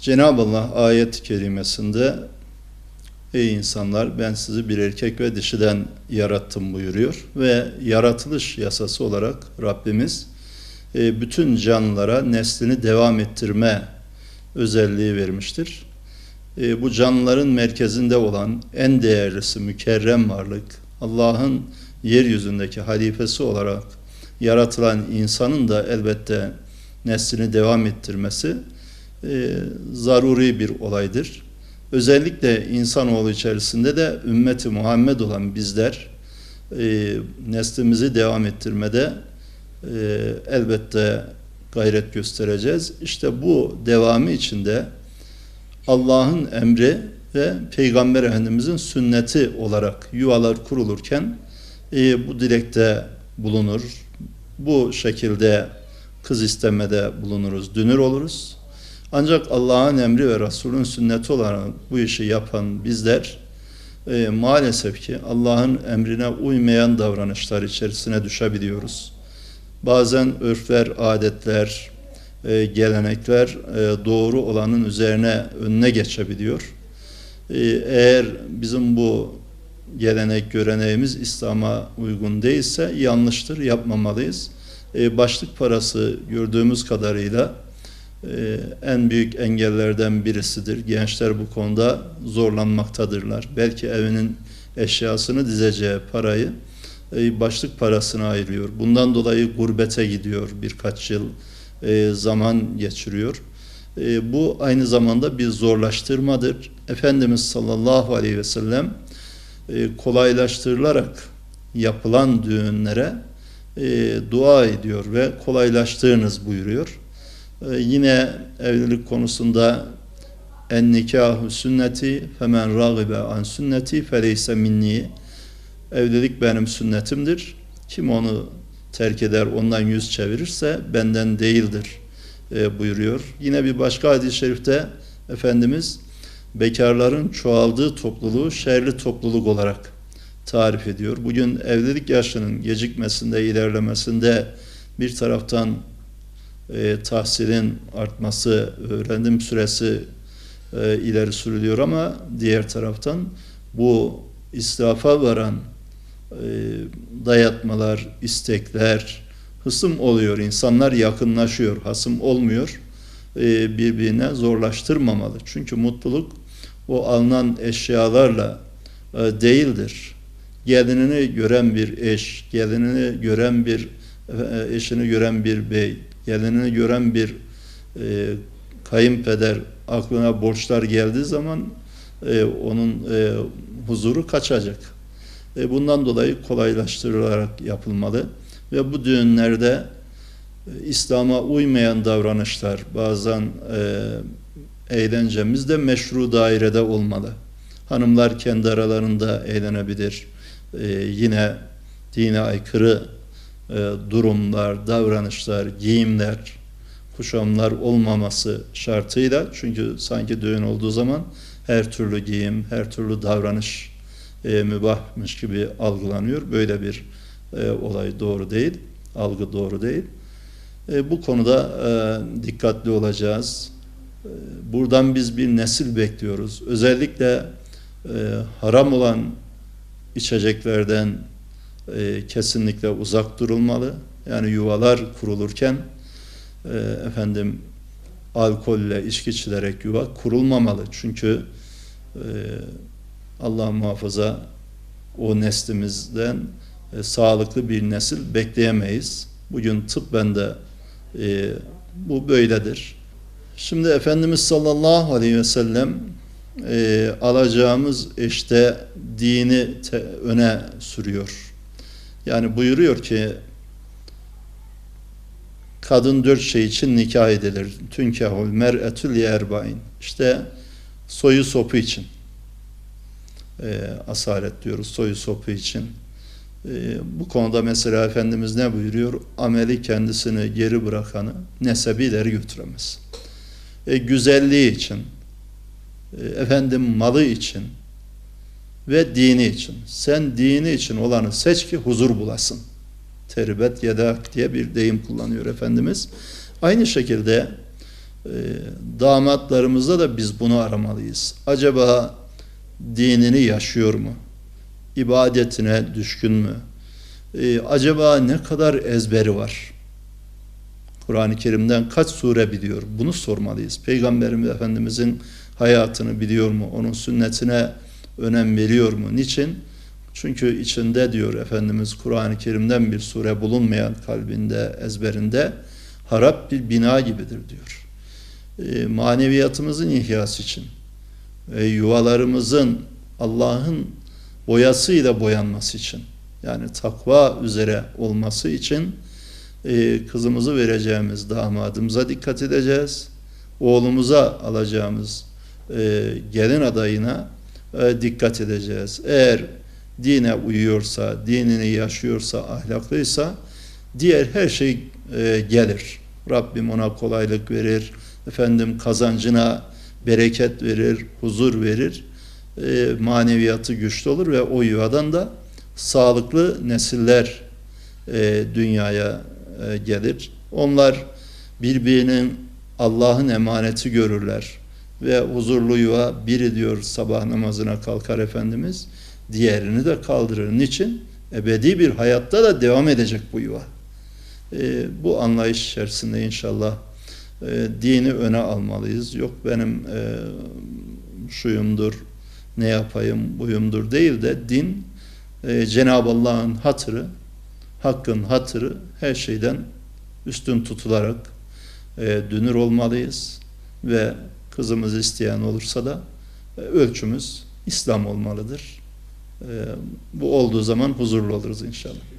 Cenab-ı Allah ayet-i kerimesinde Ey insanlar ben sizi bir erkek ve dişiden yarattım buyuruyor ve yaratılış yasası olarak Rabbimiz e, bütün canlılara neslini devam ettirme özelliği vermiştir. E, bu canlıların merkezinde olan en değerlisi mükerrem varlık Allah'ın yeryüzündeki halifesi olarak yaratılan insanın da elbette neslini devam ettirmesi e, zaruri bir olaydır. Özellikle insanoğlu içerisinde de ümmeti Muhammed olan bizler e, neslimizi devam ettirmede e, elbette gayret göstereceğiz. İşte bu devamı içinde Allah'ın emri ve Peygamber Efendimizin sünneti olarak yuvalar kurulurken e, bu dilekte bulunur. Bu şekilde kız istemede bulunuruz, dünür oluruz. Ancak Allah'ın emri ve Resul'ün sünneti olarak bu işi yapan bizler e, maalesef ki Allah'ın emrine uymayan davranışlar içerisine düşebiliyoruz. Bazen örfler, adetler, e, gelenekler e, doğru olanın üzerine önüne geçebiliyor. E, eğer bizim bu gelenek, göreneğimiz İslam'a uygun değilse yanlıştır, yapmamalıyız. E, başlık parası gördüğümüz kadarıyla en büyük engellerden birisidir. Gençler bu konuda zorlanmaktadırlar. Belki evinin eşyasını dizeceği parayı e, başlık parasına ayırıyor. Bundan dolayı gurbete gidiyor birkaç yıl e, zaman geçiriyor. E, bu aynı zamanda bir zorlaştırmadır. Efendimiz sallallahu aleyhi ve sellem kolaylaştırılarak yapılan düğünlere dua ediyor ve kolaylaştırınız buyuruyor. E, yine evlilik konusunda en nikahu sünneti femen ragibe an sünneti feleyse minni evlilik benim sünnetimdir. Kim onu terk eder, ondan yüz çevirirse benden değildir e, buyuruyor. Yine bir başka hadis-i şerifte Efendimiz bekarların çoğaldığı topluluğu şerli topluluk olarak tarif ediyor. Bugün evlilik yaşının gecikmesinde, ilerlemesinde bir taraftan e, tahsilin artması, öğrenim süresi e, ileri sürülüyor ama diğer taraftan bu israfa varan e, dayatmalar, istekler, hısım oluyor. İnsanlar yakınlaşıyor, hasım olmuyor. E, birbirine zorlaştırmamalı. Çünkü mutluluk o alınan eşyalarla e, değildir. Gelinini gören bir eş, gelinini gören bir e, eşini gören bir bey, gelinini gören bir e, kayınpeder aklına borçlar geldiği zaman e, onun e, huzuru kaçacak. E, bundan dolayı kolaylaştırılarak yapılmalı ve bu düğünlerde e, İslam'a uymayan davranışlar bazen e, eğlencemiz de meşru dairede olmalı. Hanımlar kendi aralarında eğlenebilir. E, yine dine aykırı durumlar, davranışlar, giyimler, kuşamlar olmaması şartıyla çünkü sanki düğün olduğu zaman her türlü giyim, her türlü davranış e, mübahmış gibi algılanıyor. Böyle bir e, olay doğru değil, algı doğru değil. E, bu konuda e, dikkatli olacağız. E, buradan biz bir nesil bekliyoruz. Özellikle e, haram olan içeceklerden e, kesinlikle uzak durulmalı. Yani yuvalar kurulurken e, efendim alkolle, içki içilerek yuva kurulmamalı. Çünkü e, Allah muhafaza o neslimizden e, sağlıklı bir nesil bekleyemeyiz. Bugün tıbben de e, bu böyledir. Şimdi Efendimiz sallallahu aleyhi ve sellem e, alacağımız işte dini te, öne sürüyor. Yani buyuruyor ki kadın dört şey için nikah edilir. Tünkehul mer'etül yerbain. İşte soyu sopu için. E, asalet diyoruz soyu sopu için. E, bu konuda mesela Efendimiz ne buyuruyor? Ameli kendisini geri bırakanı nesebi ileri götüremez. E, güzelliği için, e, efendim malı için ve dini için. Sen dini için olanı seç ki huzur bulasın. Teribet yedak diye bir deyim kullanıyor Efendimiz. Aynı şekilde E, damatlarımızda da biz bunu aramalıyız. Acaba dinini yaşıyor mu? İbadetine düşkün mü? E, acaba ne kadar ezberi var? Kur'an-ı Kerim'den kaç sure biliyor? Bunu sormalıyız. Peygamberimiz Efendimizin hayatını biliyor mu? Onun sünnetine önem veriyor mu? Niçin? Çünkü içinde diyor Efendimiz Kur'an-ı Kerim'den bir sure bulunmayan kalbinde, ezberinde harap bir bina gibidir diyor. E, maneviyatımızın ihyası için, e, yuvalarımızın Allah'ın boyasıyla boyanması için, yani takva üzere olması için e, kızımızı vereceğimiz damadımıza dikkat edeceğiz. Oğlumuza alacağımız e, gelin adayına e, dikkat edeceğiz. Eğer dine uyuyorsa, dinini yaşıyorsa, ahlaklıysa diğer her şey e, gelir. Rabbim ona kolaylık verir, efendim kazancına bereket verir, huzur verir, e, maneviyatı güçlü olur ve o yuvadan da sağlıklı nesiller e, dünyaya gelir. Onlar birbirinin Allah'ın emaneti görürler ve huzurlu yuva biri diyor sabah namazına kalkar Efendimiz diğerini de kaldırır. Niçin? Ebedi bir hayatta da devam edecek bu yuva. E, bu anlayış içerisinde inşallah e, dini öne almalıyız. Yok benim e, şuyumdur, ne yapayım, buyumdur değil de din e, Cenab-ı Allah'ın hatırı, hakkın hatırı her şeyden üstün tutularak e, dünür olmalıyız ve kızımız isteyen olursa da e, ölçümüz İslam olmalıdır. E, bu olduğu zaman huzurlu oluruz inşallah.